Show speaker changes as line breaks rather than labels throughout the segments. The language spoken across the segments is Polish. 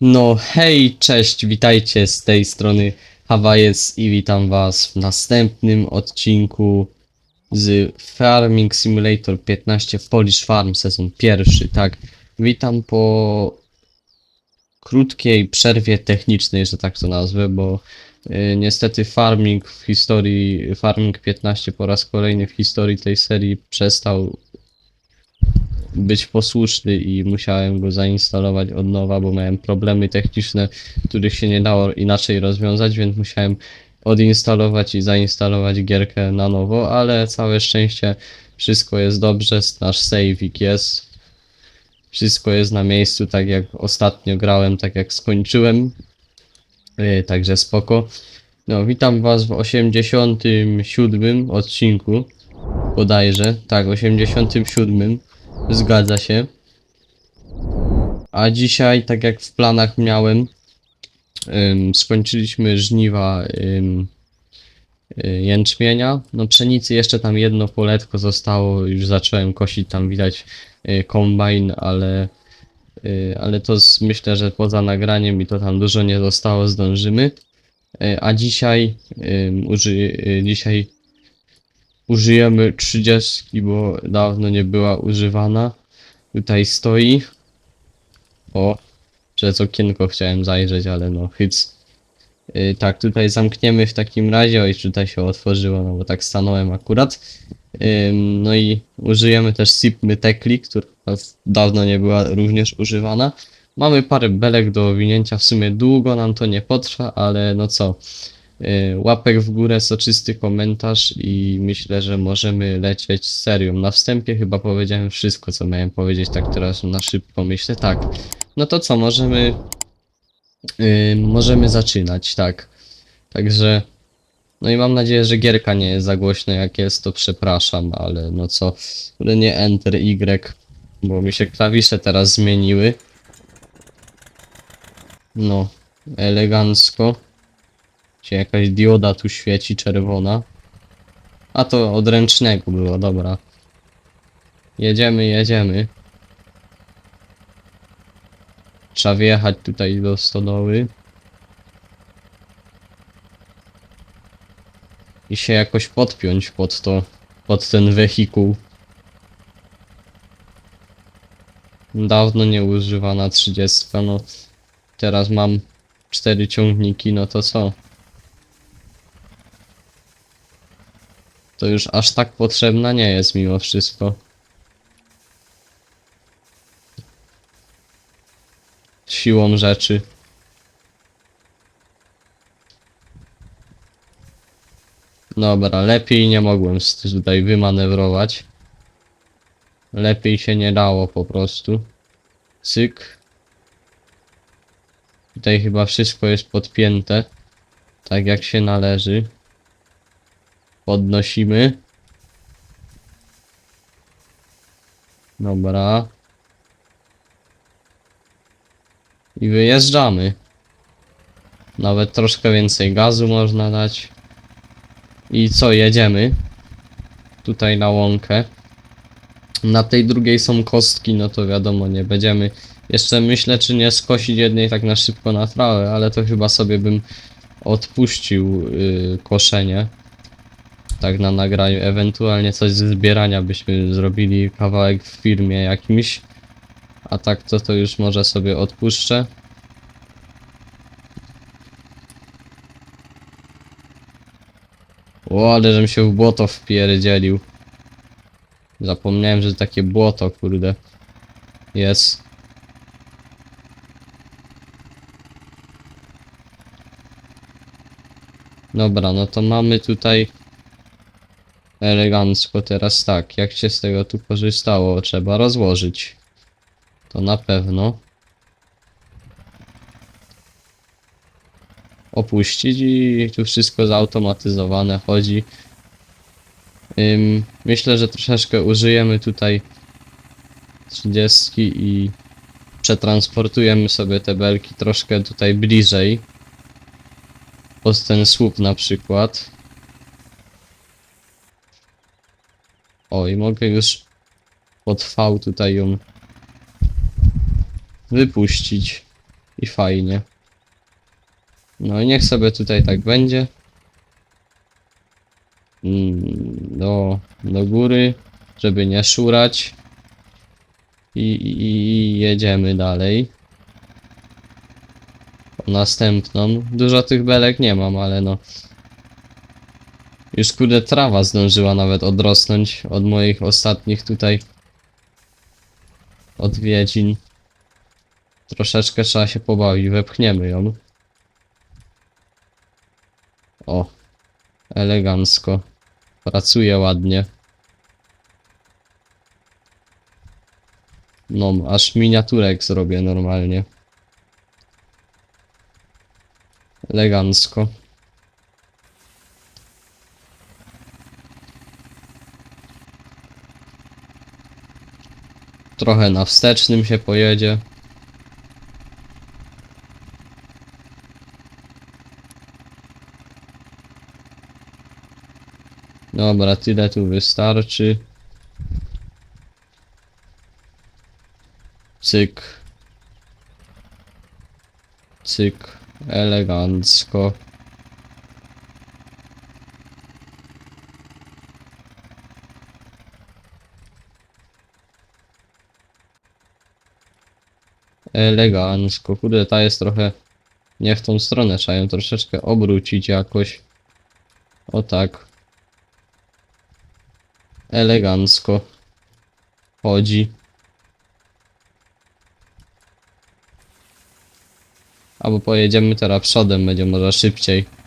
No hej, cześć, witajcie z tej strony Hawajes i witam was w następnym odcinku z Farming Simulator 15 Polish Farm sezon pierwszy, tak. Witam po krótkiej przerwie technicznej, że tak to nazwę, bo y, niestety Farming w historii, Farming 15 po raz kolejny w historii tej serii przestał być posłuszny i musiałem go zainstalować od nowa, bo miałem problemy techniczne, których się nie dało inaczej rozwiązać, więc musiałem odinstalować i zainstalować gierkę na nowo, ale całe szczęście wszystko jest dobrze, nasz saveik jest. Wszystko jest na miejscu, tak jak ostatnio grałem, tak jak skończyłem. Yy, Także spoko. No, witam was w 87 odcinku. Bodajże, tak, 87. Zgadza się. A dzisiaj, tak jak w planach miałem, ym, skończyliśmy żniwa ym, y, jęczmienia. No pszenicy jeszcze tam jedno poletko zostało, już zacząłem kosić, tam widać y, kombajn, ale, y, ale to z, myślę, że poza nagraniem i to tam dużo nie zostało, zdążymy. Y, A dzisiaj, ym, uży, y, dzisiaj użyjemy 30, bo dawno nie była używana. Tutaj stoi. O, przez okienko chciałem zajrzeć, ale no hyc. Yy, tak, tutaj zamkniemy w takim razie, o i tutaj się otworzyło, no bo tak stanąłem akurat. Ym, no i użyjemy też Sipmy Tekli, która dawno nie była również używana. Mamy parę belek do owinięcia, w sumie długo nam to nie potrwa, ale no co. Y, łapek w górę, soczysty komentarz i myślę, że możemy lecieć z serią. Na wstępie chyba powiedziałem wszystko, co miałem powiedzieć, tak teraz na szybko myślę. Tak, no to co, możemy y, możemy zaczynać, tak. Także no i mam nadzieję, że gierka nie jest za głośna, jak jest, to przepraszam, ale no co, nie Enter Y, bo mi się klawisze teraz zmieniły. No, elegancko. Się jakaś dioda tu świeci czerwona. A to od ręcznego było, dobra. Jedziemy, jedziemy. Trzeba wjechać tutaj do stodoły. I się jakoś podpiąć pod to, pod ten wehikuł. Dawno nie używana 30, no teraz mam cztery ciągniki, no to co? To już aż tak potrzebna nie jest mimo wszystko. Siłą rzeczy. Dobra, lepiej nie mogłem tutaj wymanewrować. Lepiej się nie dało po prostu. Cyk. Tutaj chyba wszystko jest podpięte. Tak jak się należy. Podnosimy. Dobra. I wyjeżdżamy. Nawet troszkę więcej gazu można dać. I co, jedziemy. Tutaj na łąkę. Na tej drugiej są kostki, no to wiadomo, nie będziemy. Jeszcze myślę, czy nie skosić jednej tak na szybko na trawę, ale to chyba sobie bym odpuścił yy, koszenie tak na nagraniu, ewentualnie coś ze zbierania byśmy zrobili, kawałek w firmie jakimś, a tak to to już może sobie odpuszczę. O, ale żem się w błoto wpierdzielił. Zapomniałem, że takie błoto, kurde, jest. Dobra, no to mamy tutaj Elegancko teraz tak, jak się z tego tu korzystało, trzeba rozłożyć. To na pewno. Opuścić i tu wszystko zautomatyzowane chodzi. Ym, myślę, że troszeczkę użyjemy tutaj 30 i przetransportujemy sobie te belki troszkę tutaj bliżej. Pod ten słup na przykład. O, i mogę już pod V tutaj ją wypuścić. i fajnie. No i niech sobie tutaj tak będzie. Mm, Do, do góry, żeby nie szurać. I, i, i jedziemy dalej. Następną. Dużo tych belek nie mam, ale no. Już kurde trawa zdążyła nawet odrosnąć od moich ostatnich tutaj odwiedzin. Troszeczkę trzeba się pobawić, wepchniemy ją. O, elegancko. Pracuje ładnie. No, aż miniaturek zrobię normalnie. Elegancko. Trochę na wstecznym się pojedzie. Dobra, tyle tu wystarczy. Cyk. Cyk. Elegancko. Elegancko. Kurde, ta jest trochę nie w tą stronę. Trzeba ją troszeczkę obrócić jakoś. O tak. Elegancko. Chodzi. Albo pojedziemy teraz przodem, będzie może szybciej.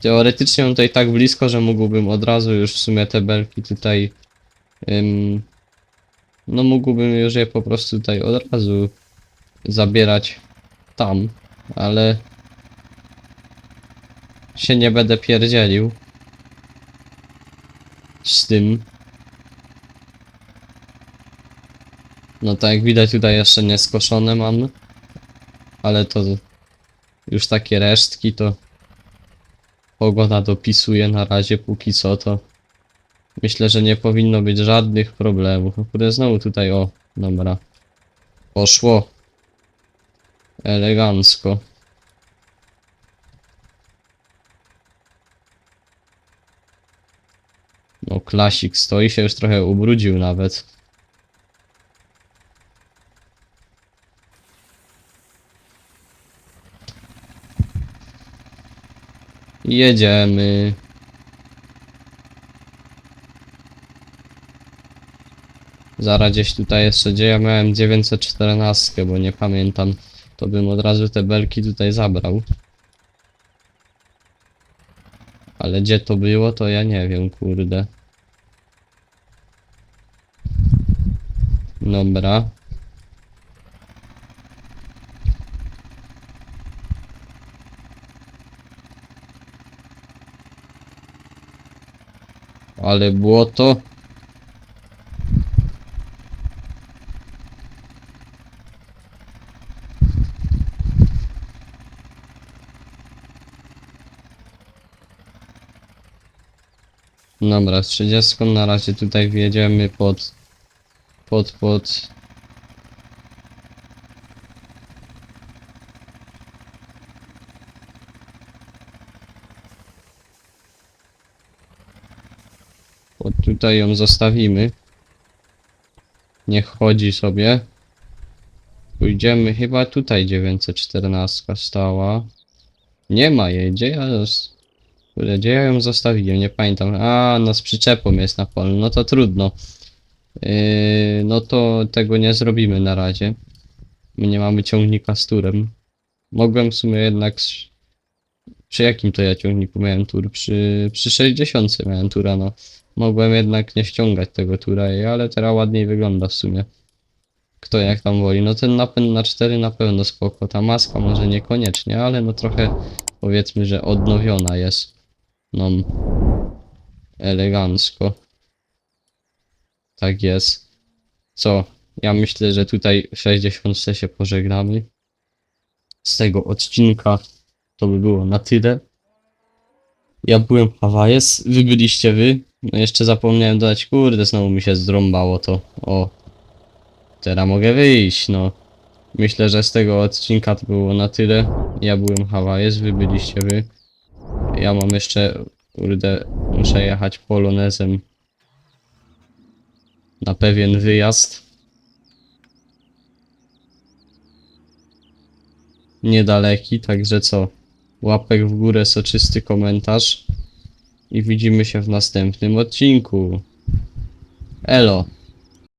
Teoretycznie mam tutaj tak blisko, że mógłbym od razu już w sumie te belki tutaj... Ym, no mógłbym już je po prostu tutaj od razu zabierać tam, ale się nie będę pierdzielił z tym. No tak jak widać tutaj jeszcze nie skoszone mam, ale to już takie resztki to pogoda dopisuje na razie póki co to myślę, że nie powinno być żadnych problemów. No kurde znowu tutaj o, dobra. Poszło. Elegancko. No, klasik stoi się już trochę ubrudził nawet. Jedziemy. Zaraz gdzieś tutaj jeszcze, gdzie ja miałem 914, bo nie pamiętam to bym od razu te belki tutaj zabrał. Ale gdzie to było, to ja nie wiem, kurde. Dobra. Ale błoto. Dobra, z 30 na razie tutaj wjedziemy pod, pod, pod. Pod tutaj ją zostawimy. Niech chodzi sobie. Pójdziemy, chyba tutaj 914 stała. Nie ma jej, gdzie ja... gdzie ja ją zostawiłem? Nie pamiętam. A, no z przyczepą jest na polu. No to trudno. Yy, no to tego nie zrobimy na razie. My nie mamy ciągnika z turem. Mogłem w sumie jednak... Przy jakim to ja ciągniku miałem tur? Przy, przy 60 miałem tura, no. Mogłem jednak nie ściągać tego tura, ale teraz ładniej wygląda w sumie. Kto jak tam woli. No ten napęd na 4 na pewno spoko. Ta maska może niekoniecznie, ale no trochę powiedzmy, że odnowiona jest. No. Elegancko. Tak jest. Co? Ja myślę, że tutaj w 60 się pożegnamy. Z tego odcinka to by było na tyle. Ja byłem Hawajes, wy byliście wy. No jeszcze zapomniałem dodać, kurde, znowu mi się zdrąbało to. O. Teraz mogę wyjść, no. Myślę, że z tego odcinka to było na tyle. Ja byłem Hawajes, wy byliście wy. Ja mam jeszcze, kurde, muszę jechać polonezem na pewien wyjazd. Niedaleki, także co? Łapek w górę, soczysty komentarz. I widzimy się w następnym odcinku. Elo.